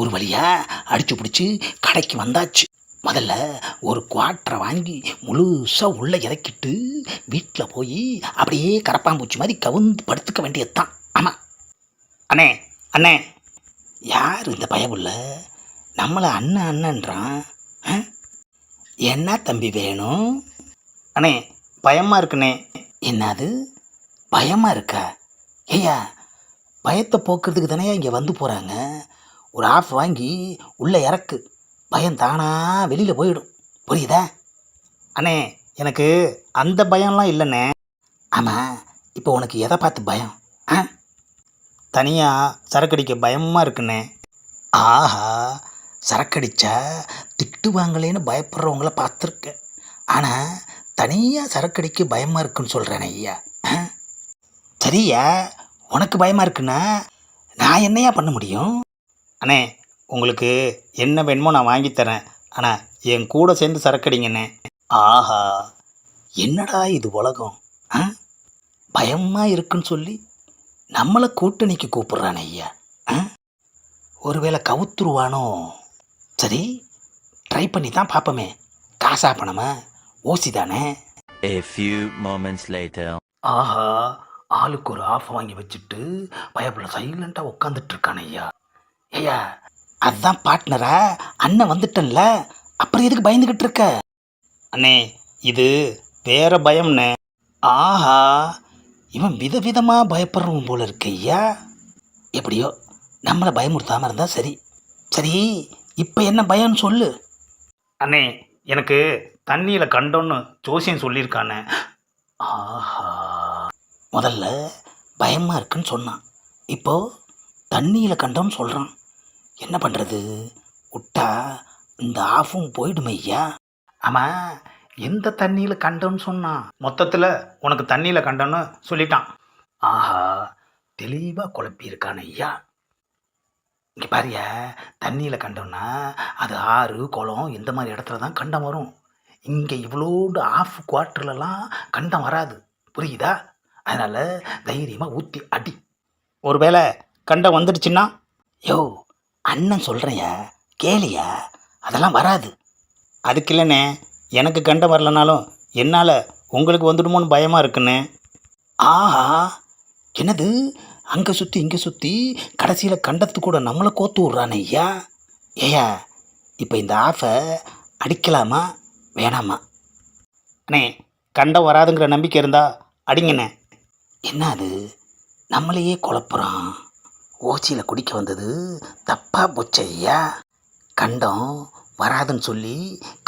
ஒரு வழியா அடிச்சு பிடிச்சி கடைக்கு வந்தாச்சு. முதல்ல ஒரு குவாட்டரை வாங்கி முழுசாக உள்ளே இறக்கிட்டு வீட்டில் போய் அப்படியே கரப்பாம்பூச்சி மாதிரி கவுந்து படுத்துக்க வேண்டியது தான் ஆமாம் அண்ணே அண்ணே. யார் இந்த பயமுள்ள? நம்மளை அண்ணன் அண்ணன்றான். என்ன தம்பி வேணும்? அண்ணே பயமாக இருக்குண்ணே. என்னது? பயமாக இருக்கா? ஐயா பயத்தை போக்குறதுக்கு தானே இங்கே வந்து போகிறாங்க ஒரு ஆஃப் வாங்கி உள்ளே இறக்கு. பயம் தானா வெளியில் போயிடும். புரியுதா? அண்ணே எனக்கு அந்த பயம்லாம் இல்லைண்ணே. ஆமாம் இப்போ உனக்கு எதை பார்த்து பயம்? ஆ? தனியாக சரக்கடிக்க பயமாக இருக்குண்ணே. ஆஹா சரக்கடிச்சா திட்டுவாங்களேன்னு பயப்படுறவங்கள பார்த்துருக்கேன். ஆனால் தனியாக சரக்கடிக்க பயமாக இருக்குன்னு சொல்கிறேனே ஐயா. ஆ? சரியா? உனக்கு பயமாக இருக்குன்னா நான் என்னையா பண்ண முடியும்? அண்ணே உங்களுக்கு என்ன வேணுமோ நான் வாங்கி தரேன். ஆனால் என் கூட சேர்ந்து சரக்கடிங்கண்ணே. ஆஹா என்னடா இது உலகம்? ஆ? பயமாக இருக்குன்னு சொல்லி நம்மளை கூட்டணிக்கு கூப்பிட்றானே ஐயா. ஆ? ஒருவேளை கவுத்துருவானோ? சரி ட்ரை பண்ணி தான் பார்ப்போமே. காசா பணமா? ஓசி தானே? A few moments later. ஆஹா ஆளுக்கு ஒரு ஆஃப் வாங்கி வச்சுட்டு பயப்புல சைலண்டாக உட்காந்துட்டு இருக்கானே ஐயா. ஐயா அதுதான் பார்ட்னரா அண்ணன் வந்துட்டன்ல. அப்புறம் எதுக்கு பயந்துக்கிட்டு இருக்க? அண்ணே இது வேற பயம்ண்ணே. ஆஹா இவன் விதவிதமாக பயப்படுறவன் போல இருக்கு ஐயா. எப்படியோ நம்மளை பயமுறுத்தாமல் இருந்தால் சரி. சரி இப்போ என்ன பயம்னு சொல்லு. அண்ணே எனக்கு தண்ணியில் கண்டோன்னு ஜோசியம் சொல்லியிருக்கானே. ஆஹா. முதல்ல பயமாக இருக்குன்னு சொன்னான். இப்போ தண்ணியில் கண்டோன்னு சொல்கிறான் என்ன பண்ணுறது விட்டா இந்த ஆஃபும் போயிடுமே ஐயா. ஆமாம் எந்த தண்ணியில் கண்டோன்னு சொன்னான்? மொத்தத்தில் உனக்கு தண்ணியில் கண்டோன்னு சொல்லிட்டான். ஆஹா தெளிவாக குழப்பியிருக்கான ஐயா. இங்கே பாரிய தண்ணியில் கண்டோம்னா அது ஆறு குளம் இந்த மாதிரி இடத்துல தான் கண்டம் வரும். இங்கே இவ்வளோண்டு ஆஃப் குவார்ட்டர்லலாம் கண்டம் வராது. புரியுதா? அதனால் தைரியமாக ஊற்றி அடி. ஒருவேளை கண்டம் வந்துடுச்சுன்னா யோ அண்ணன் சொல்கிறேயா கேளியா? அதெல்லாம் வராது. அதுக்கு இல்லைண்ணே எனக்கு கண்டம் வரலனாலும் என்னால் உங்களுக்கு வந்துடுமோன்னு பயமாக இருக்குண்ணே. ஆஹா என்னது? அங்கே சுற்றி இங்கே சுற்றி கடைசியில் கண்டத்து கூட நம்மளை கோத்து விட்றானே ஐயா. ஏயா இப்போ இந்த ஆஃபை அடிக்கலாமா வேணாமா? அண்ணே கண்டம் வராதுங்கிற நம்பிக்கை இருந்தால் அடிங்கண்ணே. என்ன அது? நம்மளையே குழப்புறான். ஓச்சியில் குடிக்க வந்தது தப்பா போச்சு ஐயா. கண்டம் வராதுன்னு சொல்லி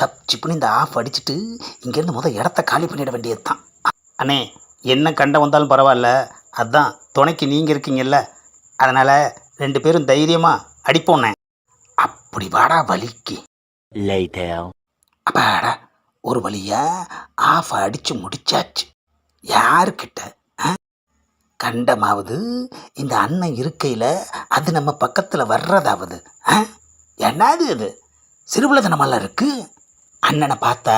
கப் சிப்புன்னு இந்த ஆஃப் அடிச்சிட்டு இங்கேருந்து முதல் இடத்த காலி பண்ணிட வேண்டியது தான் அண்ணே என்ன கண்டம் வந்தாலும் பரவாயில்ல. அதான் துணைக்கு நீங்கள் இருக்கீங்கல்ல. அதனால் ரெண்டு பேரும் தைரியமாக அடிப்போண்ணே அப்படி வாடா வலிக்கு. அப்பாடா ஒரு வழியா ஆஃப் அடிச்சு முடிச்சாச்சு. யாருக்கிட்ட? கண்டமாவது இந்த அண்ணன் இருக்கையில் அது நம்ம பக்கத்தில் வர்றதாவது ஆ? என்னது அது சிறுபுலதனமெல்லாம் இருக்குது அண்ணனை பார்த்தா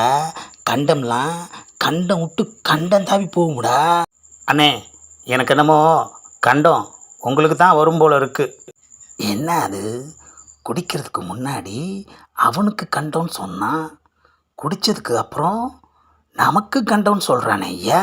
கண்டம்லாம் கண்டம் விட்டு கண்டம் தாவி போகும்டா. அண்ணே எனக்கு என்னமோ கண்டம் உங்களுக்கு தான் வரும் போல் இருக்குது என்ன அது? குடிக்கிறதுக்கு முன்னாடி அவனுக்கு கண்டோன்னு சொன்னான் குடித்ததுக்கு அப்புறம் நமக்கு கண்டோன்னு சொல்கிறானே ஐயா.